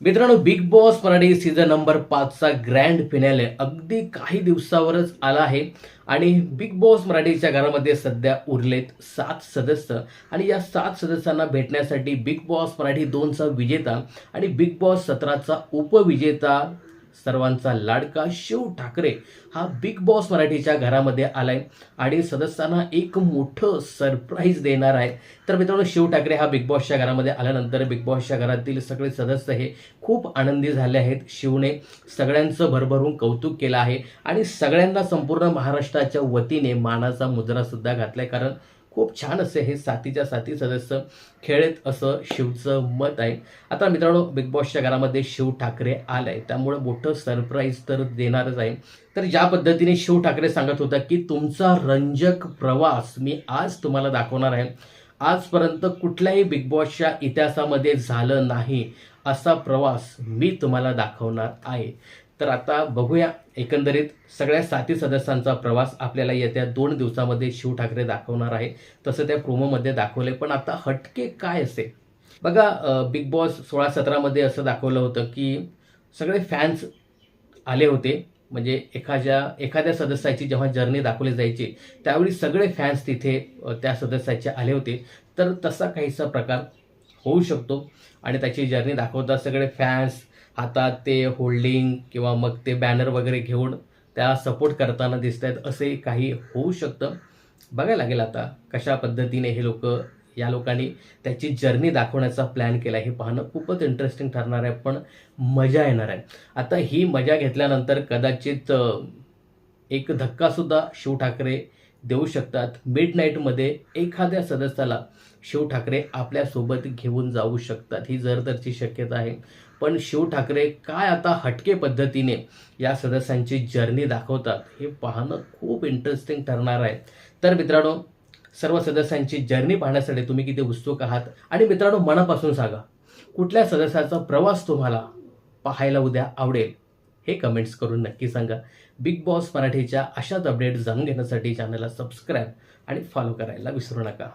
मित्रांनो Bigg Boss Marathi season number पाचचा grand finale अगदी काही दिवसावरच आला आहे. आणि बिग बॉस मराठीच्या घरामध्ये सध्या उरलेत सात सदस्य. आणि या सात सदस्यांना भेटण्यासाठी बिग बॉस मराठी दोनचा विजेता आणि बिग बॉस सतराचा उपविजेता सर्वांचा लाडका शिव ठाकरे हा बिग बॉस मराठीच्या घरामध्ये आलाय आणि सदस्यांना एक मोठं सरप्राईज देणार आहे. तर मित्रांनो शिव ठाकरे हा बिग बॉसच्या घरामध्ये आल्यानंतर बिग बॉसच्या घरातील सगळे सदस्य हे खूप आनंदी झाले आहेत. शिवने सगळ्यांचं भरभरून कौतुक केलं आहे आणि सगळ्यांना संपूर्ण महाराष्ट्राच्या वतीने मानाचा मुजरा सुद्धा घातलाय. कारण खूप छान असे हे साथीच्या साथी सदस्य खेळत असं शिवचं मत आहे. आता मित्रांनो बिग बॉसच्या घरामध्ये शिव ठाकरे आलाय. त्यामुळे मोठं सरप्राईज तर देणारच आहे. तर ज्या पद्धतीने शिव ठाकरे सांगत होता की तुमचा रंजक प्रवास मी आज तुम्हाला दाखवणार आहे. आजपर्यंत कुठल्याही बिग बॉसच्या इतिहासामध्ये झालं नाही. असा प्रवास मी तुम्हाला दाखवणार आहे. तर आता बघूया एकंदरीत सगळ्या साथी सदस्यांचा प्रवास आपल्याला येत्या दोन दिवसामध्ये शिव ठाकरे दाखवणार आहे. तसं त्या प्रोमोमध्ये दाखवले पण आता हटके काय असेल बघा बिग बॉस सोळा सतरामध्ये असं दाखवलं होतं की सगळे फॅन्स आले होते. म्हणजे एखाद्या एखाद्या सदस्याची जेव्हा जर्नी दाखवली जायची त्यावेळी सगळे फॅन्स तिथे त्या सदस्याचे आले होते. तर तसा काहीसा प्रकार होऊ शकतो. आणि त्याची जर्नी दाखवता सगळे फॅन्स हातात ते होल्डिंग किंवा मग ते बॅनर वगैरे घेऊन त्या सपोर्ट करताना दिसत आहेत असे काही होऊ शकतं. बघायला लागेल आता कशा पद्धतीने हे लोक या लोकांनी त्याची जर्नी दाखवण्याचा प्लॅन केला. हे पाहणं खूपच इंटरेस्टिंग ठरणार आहे पण मजा येणार आहे. आता ही मजा घेतल्यानंतर कदाचित एक धक्कासुद्धा शिव ठाकरे देऊ शकतात. मिड नाईटमध्ये एखाद्या सदस्याला शिव ठाकरे आपल्यासोबत घेऊन जाऊ शकतात ही जरतरची शक्यता आहे. पण शिव ठाकरे काय आता हटके पद्धतीने या सदस्यांची जर्नी दाखवतात हे पाहणं खूप इंटरेस्टिंग ठरणार आहे. तर मित्रांनो सर्व सदस्यांची जर्नी पाहण्यासाठी तुम्ही किती उत्सुक आहात? आणि मित्रांनो मनापासून सांगा कुठल्या सदस्याचा प्रवास तुम्हाला पाहायला उद्या आवडेल? हे कमेंट्स करून नक्की सांगा. बिग बॉस मराठीच्या अशाच अपडेट जाणून घेण्यासाठी चॅनलला सबस्क्राईब आणि फॉलो करायला विसरू नका.